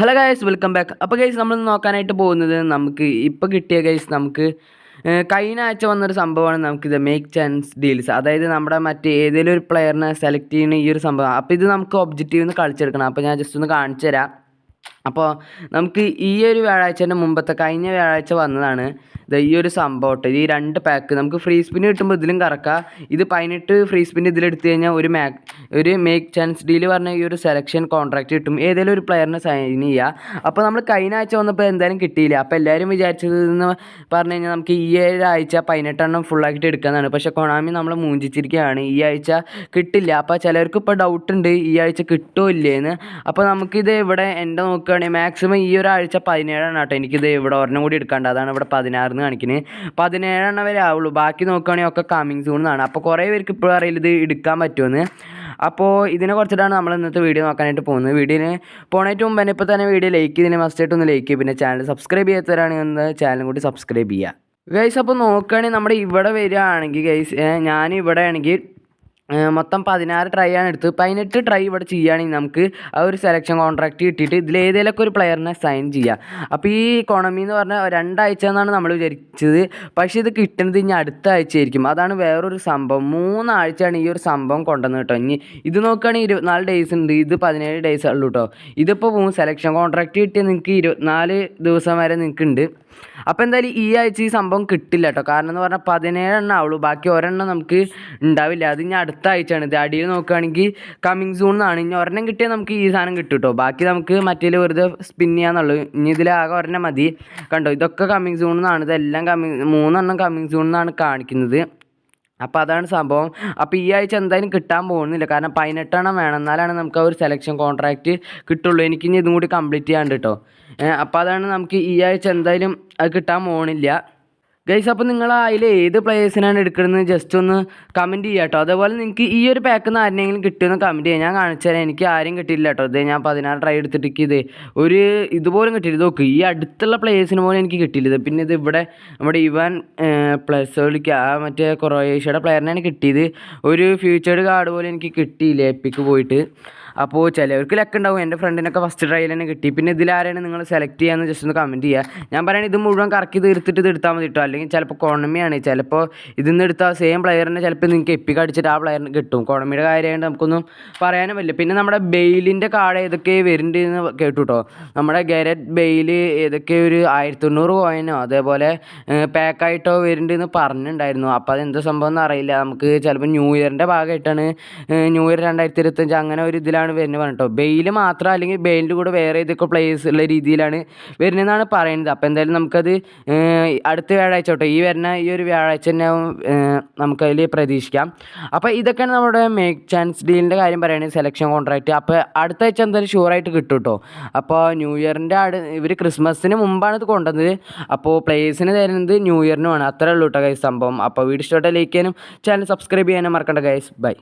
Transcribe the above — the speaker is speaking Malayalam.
ഹലോ ഗൈസ് വെൽക്കം ബാക്ക് അപ്പോൾ ഗൈസ് നമ്മൾ നോക്കാനായിട്ട് പോകുന്നത് നമുക്ക് ഇപ്പോൾ കിട്ടിയ ഗൈസ് നമുക്ക് കഴിഞ്ഞ ആഴ്ച വന്നൊരു സംഭവമാണ് നമുക്കിത് മേക്ക് ചാൻസ് ഡീൽസ് അതായത് നമ്മുടെ മറ്റേ ഏതെങ്കിലും ഒരു പ്ലെയറിനെ സെലക്ട് ചെയ്യുന്ന ഈ ഒരു സംഭവം. അപ്പോൾ ഇത് നമുക്ക് ഒബ്ജക്റ്റീവ് നിന്ന് കളിച്ചെടുക്കണം. അപ്പോൾ ഞാൻ ജസ്റ്റ് ഒന്ന് കാണിച്ചു തരാം. അപ്പോൾ നമുക്ക് ഈ ഒരു വ്യാഴാഴ്ചന്റെ മുമ്പത്തെ കഴിഞ്ഞ വ്യാഴാഴ്ച വന്നതാണ് ഈ ഒരു സംഭവം. ഈ രണ്ട് പാക്ക് നമുക്ക് ഫ്രീ സ്പിൻ കിട്ടുമ്പോൾ ഇതിലും കറക്കാം. ഇത് പതിനെട്ട് ഫ്രീ സ്പിൻ ഇതിലെടുത്തു കഴിഞ്ഞാൽ ഒരു മാക് ഒരു മേക്ക് ചാൻസ് ഡീൽ പറഞ്ഞ ഈ ഒരു സെലക്ഷൻ കോൺട്രാക്റ്റ് കിട്ടും. ഏതെങ്കിലും ഒരു പ്ലെയറിനെ സൈൻ ചെയ്യുക അപ്പോൾ നമ്മൾ കഴിഞ്ഞ ആഴ്ച വന്നപ്പോൾ എന്തായാലും കിട്ടിയില്ല. അപ്പോൾ എല്ലാവരും വിചാരിച്ചത് എന്ന് പറഞ്ഞു കഴിഞ്ഞാൽ നമുക്ക് ഈ ഒരാഴ്ച പതിനെട്ടെണ്ണം ഫുള്ളാക്കിയിട്ട് എടുക്കാമെന്നാണ് പക്ഷേ കൊണാമി നമ്മൾ മൂഞ്ചിച്ചിരിക്കുകയാണ്. ഈ ആഴ്ച കിട്ടില്ല. അപ്പോൾ ചിലർക്ക് ഇപ്പോൾ ഡൗട്ട് ഉണ്ട്. ഈ ആഴ്ച കിട്ടുമോ ഇല്ലേന്ന്. അപ്പോൾ നമുക്കിത് ഇവിടെ എന്റെ നോക്കുകയാണെങ്കിൽ മാക്സിമം ഈ ഒരാഴ്ച പതിനേഴാണ് കേട്ടോ. എനിക്കിത് ഇവിടെ ഒരെണ്ണം കൂടി എടുക്കാണ്ട്. അതാണ് ഇവിടെ പതിനാറിന് കാണിക്കുന്നത് പതിനേഴെണ്ണം വരെ ആവുള്ളൂ. ബാക്കി നോക്കുകയാണെങ്കിൽ ഒക്കെ കമ്മിങ് സൂൺ എന്നാണ്. അപ്പോൾ കുറേ പേർക്ക് ഇപ്പോഴും അറിയില്ല ഇത് എടുക്കാൻ പറ്റുമെന്ന് അപ്പോൾ ഇതിനെ കുറിച്ചിട്ടാണ് നമ്മൾ ഇന്നത്തെ വീഡിയോ നോക്കാനായിട്ട് പോകുന്നത്. വീഡിയോന് പോണേറ്റ് മുമ്പ് തന്നെ ഇപ്പോൾ തന്നെ വീഡിയോ ലൈക്ക് ചെയ്തതിന് മസ്റ്റായിട്ട് ഒന്ന് ലൈക്ക് ചെയ്യും. പിന്നെ ചാനൽ സബ്സ്ക്രൈബ് ചെയ്യാത്തവരാണെങ്കിൽ ഒന്ന് ചാനലും കൂടി സബ്സ്ക്രൈബ് ചെയ്യുക ഗൈസ് അപ്പോൾ നോക്കുകയാണെങ്കിൽ നമ്മുടെ ഇവിടെ വരികയാണെങ്കിൽ ഗൈസ് ഞാൻ ഇവിടെ ആണെങ്കിൽ മൊത്തം പതിനാറ് ട്രൈ ആണ് എടുത്തത്. പതിനെട്ട് ട്രൈ ഇവിടെ ചെയ്യുകയാണെങ്കിൽ നമുക്ക് ആ ഒരു സെലക്ഷൻ കോൺട്രാക്റ്റ് കിട്ടിയിട്ട് ഇതിൽ ഏതെങ്കിലുമൊക്കെ ഒരു പ്ലെയറിനെ സൈൻ ചെയ്യാം. അപ്പോൾ ഈ ഇക്കോണമി എന്ന് പറഞ്ഞാൽ രണ്ടാഴ്ച എന്നാണ് നമ്മൾ വിചാരിച്ചത്. പക്ഷേ ഇത് കിട്ടുന്നത് ഇനി അടുത്ത ആഴ്ചയായിരിക്കും അതാണ് വേറൊരു സംഭവം. മൂന്നാഴ്ചയാണ് ഈ ഒരു സംഭവം കൊണ്ടുവന്നത് കേട്ടോ. ഇനി ഇത് നോക്കുകയാണെങ്കിൽ ഇരുപത്തിനാല് ഡേയ്സ് ഉണ്ട്. ഇത് പതിനേഴ് ഡേയ്സ് ഉള്ളൂ കേട്ടോ. ഇതിപ്പോൾ പോകും സെലക്ഷൻ കോൺട്രാക്റ്റ് കിട്ടിയ നിങ്ങൾക്ക് ഇരുപത്തിനാല് ദിവസം വരെ നിങ്ങൾക്ക് ഉണ്ട്. അപ്പോൾ എന്തായാലും ഈ ആഴ്ച ഈ സംഭവം കിട്ടില്ല കേട്ടോ. കാരണം എന്ന് പറഞ്ഞാൽ പതിനേഴെണ്ണം ആവുള്ളൂ. ബാക്കി ഒരെണ്ണം നമുക്ക് ഉണ്ടാവില്ല. അത് ഇനി അടുത്ത ആഴ്ചയാണ് ഇത് അടിയിൽ നോക്കുകയാണെങ്കിൽ കമ്മിങ് സൂൺ എന്നാണ്. ഇനി ഒരെണ്ണം കിട്ടിയാൽ നമുക്ക് ഈ സാധനം കിട്ടും കേട്ടോ ബാക്കി നമുക്ക് മറ്റേ വെറുതെ സ്പിൻ ചെയ്യാന്നുള്ളൂ. ഇനി ഇതിലാകെ ഒരെണ്ണം മതി. കണ്ടോ ഇതൊക്കെ കമ്മിങ് സൂൺ എന്നാണ്. ഇതെല്ലാം കമ്മിങ് മൂന്നെണ്ണം കമ്മിങ് സൂൺ എന്നാണ് കാണിക്കുന്നത്. അപ്പോൾ അതാണ് സംഭവം. അപ്പോൾ ഈ ആഴ്ച എന്തായാലും കിട്ടാൻ പോകുന്നില്ല. കാരണം പതിനെട്ടെണ്ണം വേണം. എന്നാലാണ് നമുക്ക് ആ ഒരു സെലക്ഷൻ കോൺട്രാക്റ്റ് കിട്ടുള്ളൂ. എനിക്കിനി ഇതും കൂടി കംപ്ലീറ്റ് ചെയ്യാണ്ട് കേട്ടോ അപ്പോൾ അതാണ് നമുക്ക് ഈ ആഴ്ച എന്തായാലും അത് കിട്ടാൻ പോകണില്ല ഗൈസ് അപ്പോൾ നിങ്ങൾ അതിൽ ഏത് പ്ലേയേഴ്സിനാണ് എടുക്കുന്നത് ജസ്റ്റ് ഒന്ന് കമന്റ് ചെയ്യുക കേട്ടോ അതേപോലെ നിങ്ങൾക്ക് ഈ ഒരു പാക്കിൽ നിന്ന് ആരെങ്കിലും കിട്ടുമെന്ന് കമന്റ് ചെയ്യാം. ഞാൻ കാണിച്ചു തരാം. എനിക്ക് ആരും കിട്ടിയില്ല കേട്ടോ ഇതേ ഞാൻ പതിനാറ് ട്രൈ എടുത്തിട്ട് ഇത്. ഒരു ഇതുപോലും കിട്ടിയില്ല. നോക്ക് ഈ അടുത്തുള്ള പ്ലേയേഴ്സിന് പോലും എനിക്ക് കിട്ടിയില്ല പിന്നെ ഇത് ഇവിടെ നമ്മുടെ ഇവാൻ പ്ലസ് വിളിക്കുക ആ മറ്റേ കൊറോയേഷ്യയുടെ പ്ലെയറിനാണ് കിട്ടിയത്. ഒരു ഫ്യൂച്ചേർഡ് കാർഡ് പോലും എനിക്ക് കിട്ടിയില്ല എപ്പിക്ക് പോയിട്ട്. അപ്പോൾ ചിലവർക്ക് ലക്ക് ഉണ്ടാവും. എന്റെ ഫ്രണ്ടിനൊക്കെ ഫസ്റ്റ് ട്രയൽ തന്നെ കിട്ടി. പിന്നെ ഇതിലാരാണ് നിങ്ങൾ സെലക്ട് ചെയ്യാമെന്ന് ജസ്റ്റ് ഒന്ന് കമന്റ് ചെയ്യുക ഞാൻ പറയുന്നത് ഇത് മുഴുവൻ കറക്കി തീർത്തിട്ട് ഇത് എടുത്താൽ മതി കേട്ടോ അല്ലെങ്കിൽ ചിലപ്പോൾ കോണമിയാണ്. ചിലപ്പോൾ ഇതിൽ നിന്ന് എടുത്താൽ സെയിം പ്ലെയറിനെ ചിലപ്പോൾ നിങ്ങൾക്ക് എപ്പിക്ക് അടിച്ചിട്ട് ആ പ്ലെയറിന് കിട്ടും. കോണമിയുടെ കാര്യമായിട്ട് നമുക്കൊന്നും പറയാനും പറ്റില്ല. പിന്നെ നമ്മുടെ ബെയിലിന്റെ കാർഡ് ഏതൊക്കെ വരുന്നുണ്ട് എന്ന് കേട്ടു കേട്ടോ നമ്മുടെ ഗരറ്റ് ബെയിൽ ഏതൊക്കെ ഒരു ആയിരത്തി തൊണ്ണൂറ് കോയിനോ അതേപോലെ പാക്കായിട്ടോ വരുന്നുണ്ട് എന്ന് പറഞ്ഞിട്ടുണ്ടായിരുന്നു. അപ്പോൾ അതെന്ത് സംഭവം എന്ന് അറിയില്ല. നമുക്ക് ചിലപ്പോൾ ന്യൂ ഇയറിന്റെ ഭാഗമായിട്ടാണ് ന്യൂ ഇയർ രണ്ടായിരത്തി ഇരുപത്തഞ്ച് അങ്ങനെ ഒരു ഇതിലാണ് വരുന്നത് പറഞ്ഞിട്ടോ. ബെയിൽ മാത്രം അല്ലെങ്കിൽ ബെയിലിന്റെ കൂടെ വേറെ ഏതൊക്കെ പ്ലേയേഴ്സ് ഉള്ള രീതിയിലാണ് വരുന്നതെന്നാണ് പറയുന്നത്. അപ്പോൾ എന്തായാലും നമുക്കത് അടുത്ത വ്യാഴാഴ്ച കേട്ടോ ഈ വരുന്ന ഈ ഒരു വ്യാഴാഴ്ച തന്നെ നമുക്കതിൽ പ്രതീക്ഷിക്കാം. അപ്പോൾ ഇതൊക്കെയാണ് നമ്മുടെ മേക്ക് ചാൻസ് ഡീലിന്റെ കാര്യം പറയുന്നത് സെലക്ഷൻ കോൺട്രാക്റ്റ് അപ്പോൾ അടുത്ത ആഴ്ച എന്തായാലും ഷുവറായിട്ട് കിട്ടും കേട്ടോ അപ്പോൾ ന്യൂ ഇയറിന്റെ അടു ഇവർ ക്രിസ്മസിന് മുമ്പാണ് ഇത് കൊണ്ടുവന്നത്. അപ്പോൾ പ്ലേയേഴ്സിന് തരുന്നത് ന്യൂ ഇയറിനുമാണ് അത്രേ ഉള്ളൂ കേട്ടോ ഗൈസ് സംഭവം. അപ്പോൾ വീഡിയോ ഇഷ്ടപ്പെട്ട ലൈക്ക് ചെയ്യാനും ചാനൽ സബ്സ്ക്രൈബ് ചെയ്യാനും മറക്കണ്ട ഗൈസ് ബൈ